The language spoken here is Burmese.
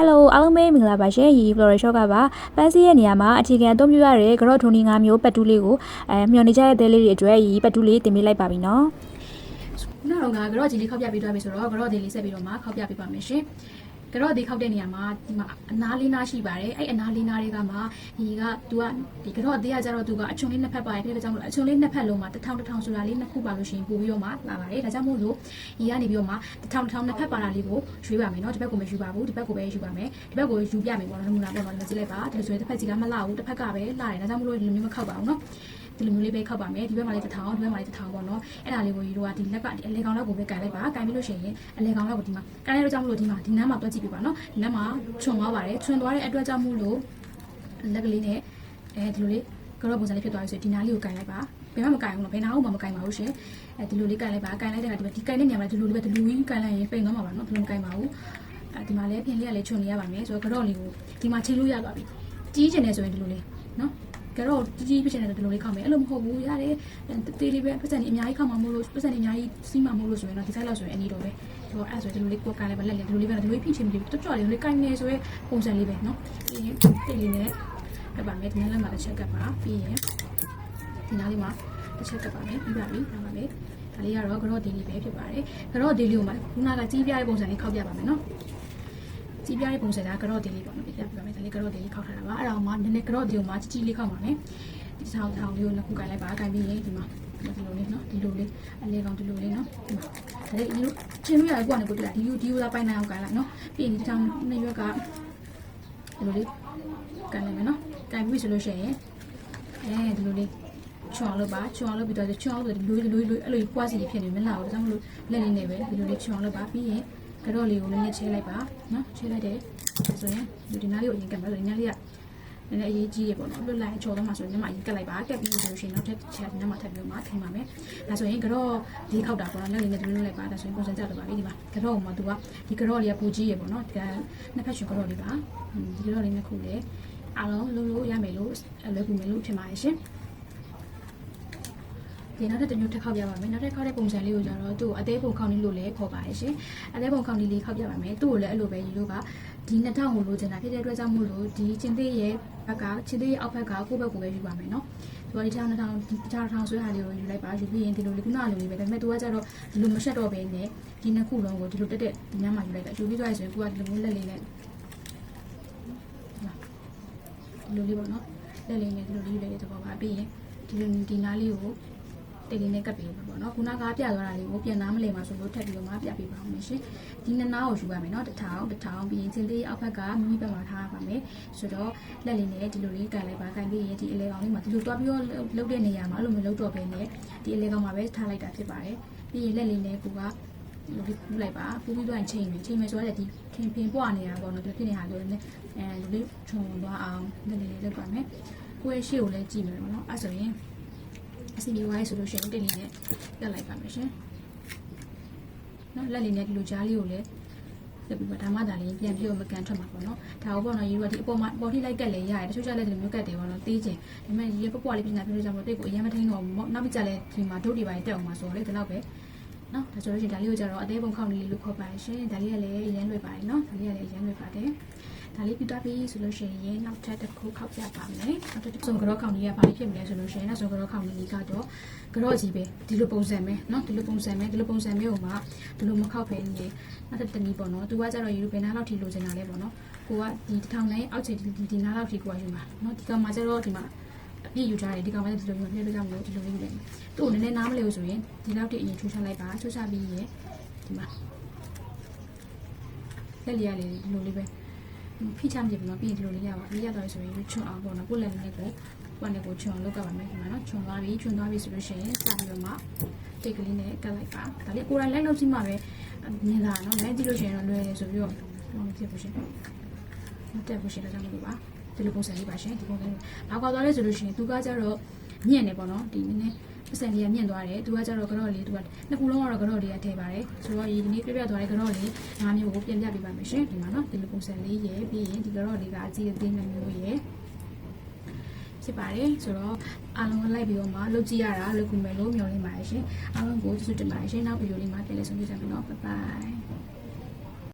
Hello အားလုံးပဲမင်္ဂလာပါရှင်ရီ Flora Shop ကပါပန်းစည်းရဲ့နေရာမှာအခြေခံအသုံးပြုရတဲ့ကတော့ထုံနီ၅မျိုးပတ်တူးလေးကိုအဲမျှော်နေကြတဲ့သေးလေးတွေအတွက်ရီပတ်တူးလေးတင်ပေးလိုက်ပါပြီနော်ခုနကတော့ငါကတော့ကြီးလေးခောက်ပြပေးသွားပြီဆိုတော့ကတော့ဒီလေးဆက်ပြီးတော့မှခောက်ပြပေးပါမယ်ရှင် ကတော့ဒီခောက်တဲ့နေရာမှာဒီမှာအနားလေးနားရှိပါတယ်အဲ့အနားလေးနားတွေကမှဒီက तू ကဒီကတော့အသေးကကြတော့ तू ကအချုံလေးနှစ်ဖက်ပါတယ်ဒါကြောင့်မို့လို့အချုံလေးနှစ်ဖက်လုံးမှာတစ်ထောင်တစ်ထောင်ဆိုတာလေးနှစ်ခုပါလို့ရှိရင်ပို့ပြီးတော့မှလာပါတယ်ဒါကြောင့်မို့လို့ဒီကနေပြီးတော့မှတစ်ထောင်တစ်ထောင်နှစ်ဖက်ပါတာလေးကိုရွေးပါမယ်เนาะဒီဘက်ကိုမယူပါဘူးဒီဘက်ကိုပဲယူပါမယ်ဒီဘက်ကိုယူပြမယ်ပေါ့နော်နမူနာပေါ့နော်ဒီမှာကြည့်လိုက်ပါဒီလိုဆိုရင်တစ်ဖက်ကြီးကမလှဘူးတစ်ဖက်ကပဲလှတယ်ဒါကြောင့်မို့လို့ဒီလိုမျိုးမခောက်ပါဘူးเนาะ ဒီလိုမျိုးလေးပဲခောက်ပါမယ်ဒီဘက်မှာလေးတစ်ထောင်ဒီဘက်မှာလေးတစ်ထောင်ပေါ့နော်အဲ့ဒါလေးကိုယူတော့ဒီလက်ကဒီအလေကောင်လောက်ကိုပဲကန်လိုက်ပါကန်ပြီးလို့ရှိရင်အလေကောင်လောက်ကိုဒီမှာကန်ရတော့ကြောင့်မလို့ဒီမှာဒီနားမှာတွက်ကြ ည့်ပြပါနော်ဒီနားမှာခြုံသွားပါတယ်ခြုံသွားတဲ့အတွက်ကြောင့်မို့လို့လက်ကလေးနဲ့အဲဒီလိုလေးကတော့ပုံစံလေးဖြစ်သွားပြီဆိုရင်ဒီနားလေးကိုကန်လိုက်ပါဘယ်မှမကန်ဘူးနော်ဘယ်နားမှမကန်ပါဘူးရှင်အဲဒီလိုလေးကန်လိုက်ပါကန်လိုက်တဲ့အခါဒီဒီကန်တဲ့နေရာမှာဒီလိုလေးပဲဒီလိုကြီးကန်လိုက်ရင်ပိန်သွားမှာပါနော်ဒီလိုမကန်ပါဘူးအဲဒီမှာလည်းပြင်လေးကလည်းခြုံနေရပါမယ်ဆိုတော့ကတော့လေးကိုဒီမှာချိန်လို့ရသွားပြီကြီးကျင်နေဆိုရင်ဒီလိုလေးနော် ကတော့ကြီးကြီးပြချင်တယ်ဒီလိုလေးခောက်မယ်အဲ့လိုမဟုတ်ဘူးရတယ်တေးလေးပဲပတ်စံကြီးအများကြီးခောက်မှာမို့လို့ပတ်စံကြီးအများကြီးစီးမှာမို့လို့ဆိုရင်တော့ဒီ site လောက်ဆိုရင်အနည်းတော့ပဲဒီတော့အဲ့ဆိုဒီလိုလေးကိုကလည်းပဲလက်လေးဒီလိုလေးပဲဒီလိုလေးဖြည့်ချင်ပြီးတော်တော်လေးလေးကိုင်နေဆိုရဲပုံစံလေးပဲနော်ပြီးရင်တေးလေးနဲ့ပြပါမယ်ဒီနေ့လည်းမှာတစ်ချက်ကပ်ပါပြီးရင်ဒီနားလေးမှာတစ်ချက်ကပ်ပါမယ်ပြီးပါပြီနောက်ပါမယ်ဒါလေးကတော့ grow daily ပဲဖြစ်ပါတယ် grow daily ကိုမှခုနကကြီးပြတဲ့ပုံစံလေးခောက်ပြပါမယ်နော် ကြီးပြတဲ့ပုံစံကကတော့ဒီလေးပေါ့နော်ပြပြပြမယ်ဒါလေးကတော့ဒီလေးခောက်ထားတာပါအဲ့ဒါမှနည်းနည်းကတော့ဒီမှာကြီးကြီးလေးခောက်ပါမယ်ဒီထောင်ထောင်လေးကိုနှစ်ခုကင်လိုက်ပါကင်ပြီးရင်ဒီမှာဒီလိုလေးနော်ဒီလိုလေးအလေးကောင်ဒီလိုလေးနော်ဒီမှာဒါလေးဒီလိုချင်းလို့ရကိုကနေကိုတွေ့လာဒီယူဒီယူလာပိုင်နိုင်အောင်ကင်လိုက်နော်ပြီးရင်ဒီထောင်နှစ်ရွက်ကဒီလိုလေးကင်လိုက်မယ်နော်ကင်ပြီးဆိုလို့ရှိရင်အဲဒီလိုလေးချောင်းလို့ပါချောင်းလို့ပြီးတော့ချောင်းလို့ဒီလိုဒီလိုဒီလိုအဲ့လိုပွားစီဖြစ်နေမလားဘူးဒါကြောင့်မလို့လက်လေးနဲ့ပဲဒီလိုလေးချောင်းလို့ပါပြီးရင် ကတော့လေးကိုလည်းနည်းချဲလိုက်ပါနော်ချဲလိုက်တယ်ဆိုရင်ဒီဒီနားလေးကိုအရင်ကတ်ပါဆိုရင်နားလေးကနည်းနည်းအရေးကြီးရပေါ့နော်လွတ်လိုက်ချော်တော့မှဆိုရင်ညမအရင်ကတ်လိုက်ပါကတ်ပြီးဆိုလို့ရှိရင်နောက်ထပ်ချက်ညမထပ်ပြီးမှထိုင်ပါမယ်ဒါဆိုရင်ကတော့ဒီခောက်တာပေါ့နော်လက်လေးနဲ့ဒီလိုလိုက်ပါဒါဆိုရင်ပုံစံကျတော့ပါပြီဒီမှာကတော့မှသူကဒီကတော့လေးကပူကြီးရပေါ့နော်ဒီကနှစ်ဖက်ရှင်ကတော့လေးပါဒီကတော့လေးနှစ်ခုလေအားလုံးလုံးလို့ရမယ်လို့လွယ်ကူမယ်လို့ထင်ပါတယ်ရှင် ဒီနောက်တစ်မျိုးထပ်ခောက်ပြပါမယ်နောက်တစ်ခောက်တဲ့ပုံစံလေးကိုကျတော့သူ့ကိုအသေးပုံခောက်လေးလို့လည်းခေါ်ပါတယ်ရှင်အသေးပုံခောက်လေးလေးခောက်ပြပါမယ်သူ့ကိုလည်းအဲ့လိုပဲယူလို့ကဒီ2000ကိုလိုချင်တာဖြစ်တဲ့အတွက်ကြောင့်မို့လို့ဒီချင်းသေးရဲ့ဘက်ကချင်းသေးရဲ့အောက်ဘက်ကကိုယ့်ဘက်ကိုပဲယူပါမယ်နော်ဒီပေါ်ဒီချောင်း2000ဒီချောင်း2000ဆွဲဟာလေးကိုယူလိုက်ပါယူပြီးရင်ဒီလိုလေးခုနလိုလေးပဲဒါပေမဲ့သူကကျတော့ဒီလိုမရှက်တော့ဘဲနဲ့ဒီနှစ်ခုလုံးကိုဒီလိုတက်တက်ဒီညမှာယူလိုက်တာယူပြီးသွားရဆိုရင်ကိုကဒီလိုမျိုးလက်လေးနဲ့ဒီလိုလေးပေါ့နော်လက်လေးနဲ့ဒီလိုလေးယူလိုက်တဲ့သဘောပါပြီးရင်ဒီလိုဒီနားလေးကို တေးလေးနဲ့ကပ်ပြီးပါပေါ့နော်ခုနကပြသွားတာလေးကိုပြန်နားမလဲမှာဆိုလို့ထပ်ပြီးတော့မှပြပေးပါအောင်ရှင်ဒီနှစ်နားကိုယူပါမယ်နော်တစ်ထောင်တစ်ထောင်ပြီးရင်ချင်းသေးအောက်ဘက်ကမိမိဘက်မှာထားပါမယ်ဆိုတော့လက်လေးနဲ့ဒီလိုလေးကန်လိုက်ပါကန်ပြီးရင်ဒီအလဲကောင်လေးမှာဒီလိုတွားပြီးတော့လှုပ်တဲ့နေရာမှာအဲ့လိုမျိုးလှုပ်တော့ပဲနဲ့ဒီအလဲကောင်မှာပဲထားလိုက်တာဖြစ်ပါတယ်ပြီးရင်လက်လေးနဲ့ကိုကဒီလိုပူလိုက်ပါပူပြီးတော့ချိန်မယ်ချိန်မယ်ဆိုတော့ဒီခင်ဖင်ပွားနေတာပေါ့နော်ဒီဖြစ်နေတာလို့လည်းအဲဒီလိုခြုံသွားအောင်လက်လေးလေးလုပ်ပါမယ်ကိုယ့်ရဲ့ရှေ့ကိုလည်းကြည့်မယ်ပေါ့နော်အဲ့ဆိုရင် အစီအမီဝိုင်းဆိုလို့ရှိရင်တက်လေးနဲ့တက်လိုက်ပါမယ်ရှင်။နော်လက်လေးနဲ့ဒီလိုကြားလေးကိုလည်းလက်ပြီးပါဒါမှဒါလေးပြန်ပြီးတော့မကန်ထွက်မှာပေါ့နော်။ဒါကိုပေါ့နော်ရေကဒီအပေါ်မှာပေါ်ထိလိုက်ကက်လဲရတယ်တချို့ကျလည်းဒီလိုမျိုးကက်တယ်ပေါ့နော်တေးချင်ဒါပေမဲ့ရေပွပွားလေးပြင်တာပြလို့ကြောင့်မို့တိတ်ကိုအရင်မထိန်တော့ဘူးနောက်ပြီးကြလဲဒီမှာဒုတ်တွေပိုင်းတက်အောင်မှာဆိုတော့လေဒီလောက်ပဲ နော်ဒါဆိုလို့ရှိရင်ဒါလေးကိုကျတော့အသေးပုံခောက်လေးလို့ခေါ်ပါတယ်ရှင်ဒါလေးကလည်းအရင်လွယ်ပါတယ်နော်ဒါလေးကလည်းအရင်လွယ်ပါတယ်ဒါလေးပြသွားပြီဆိုလို့ရှိရင်နောက်ထပ်တစ်ခုခောက်ပြပါမယ်နောက်ထပ်တစ်ခုကတော့ခေါင်းလေးကဘာလေးဖြစ်မလဲဆိုလို့ရှိရင်နောက်ဆုံးကတော့ခေါင်းလေးကတော့ကတော့ကြီးပဲဒီလိုပုံစံပဲเนาะဒီလိုပုံစံပဲဒီလိုပုံစံမျိုးကိုမှဒီလိုမခောက်ဖဲနေနောက်ထပ်တစ်နည်းပေါ့နော်သူကကျတော့ယူဘယ်နားလောက်ထိလိုချင်တာလဲပေါ့နော်ကိုကဒီတစ်ထောင်နဲ့အောက်ခြေဒီဒီနားလောက်ထိကိုကယူမှာเนาะဒီကောင်မှကျတော့ဒီမှာ အပြည့်ယူကြတယ်ဒီကောင်မှဒီလိုမျိုးနှိမ့်လို့ကြောင့်မလို့ဒီလိုလေးယူတယ်သူ့ကိုနည်းနည်းနားမလဲလို့ဆိုရင်ဒီလောက်ထိအရင်ချိုးချလိုက်ပါချိုးချပြီးရင်ဒီမှာလက်လျာလေးဒီလိုလေးပဲဖိချမြစ်ပြီးတော့ပြီးရင်ဒီလိုလေးရပါပြီးရတော့ဆိုရင်ချွန်အောင်ပေါ့နော်ကိုလည်းလည်းကိုကိုနဲ့ကိုချွန်အောင်လုပ်ကပါမယ်ခင်ဗျာနော်ချွန်သွားပြီချွန်သွားပြီဆိုလို့ရှိရင်စပြီးတော့မှတိတ်ကလေးနဲ့ကတ်လိုက်ပါဒါလေးကိုယ်တိုင်လိုက်လို့ရှိမှပဲမြင်လာနော်လိုက်ကြည့်လို့ရှိရင်တော့လွယ်တယ်ဆိုပြီးတော့ဘာမှဖြစ်ဘူးရှင်မတက်ဘူးရှင်ဒါကြောင့်မလို့ပါ ဒီလိုပုံစံလေးပါရှင်ဒီပုံစံလေးဘာကွာသွားလဲဆိုလို့ရှိရင်သူကကြတော့ညံ့နေပေါ့နော်ဒီနည်းနည်းပစံလေးကမြင့်သွားတယ်သူကကြတော့ကတော့လေးသူကနှစ်ခုလုံးကတော့ကတော့လေးကထည့်ပါတယ်ဆိုတော့ဒီနေ့ပြပြသွားတဲ့ကတော့လေးငါးမျိုးကိုပြန်ပြပေးပါမယ်ရှင်ဒီမှာနော်ဒီလိုပုံစံလေးရယ်ပြီးရင်ဒီကတော့လေးကအကြည့်အသေးမျိုးမျိုးရယ်ဖြစ်ပါတယ်ဆိုတော့အားလုံးလိုက်ပြီးတော့မှလုပ်ကြည့်ရတာလုပ်ကူမယ်လို့မျှော်လင့်ပါတယ်ရှင်အားလုံးကိုကျေးဇူးတင်ပါတယ်ရှင်နောက်ဗီဒီယိုလေးမှာပြန်လည်ဆုံတွေ့ကြမယ်နော်ဘိုင်ဘိုင်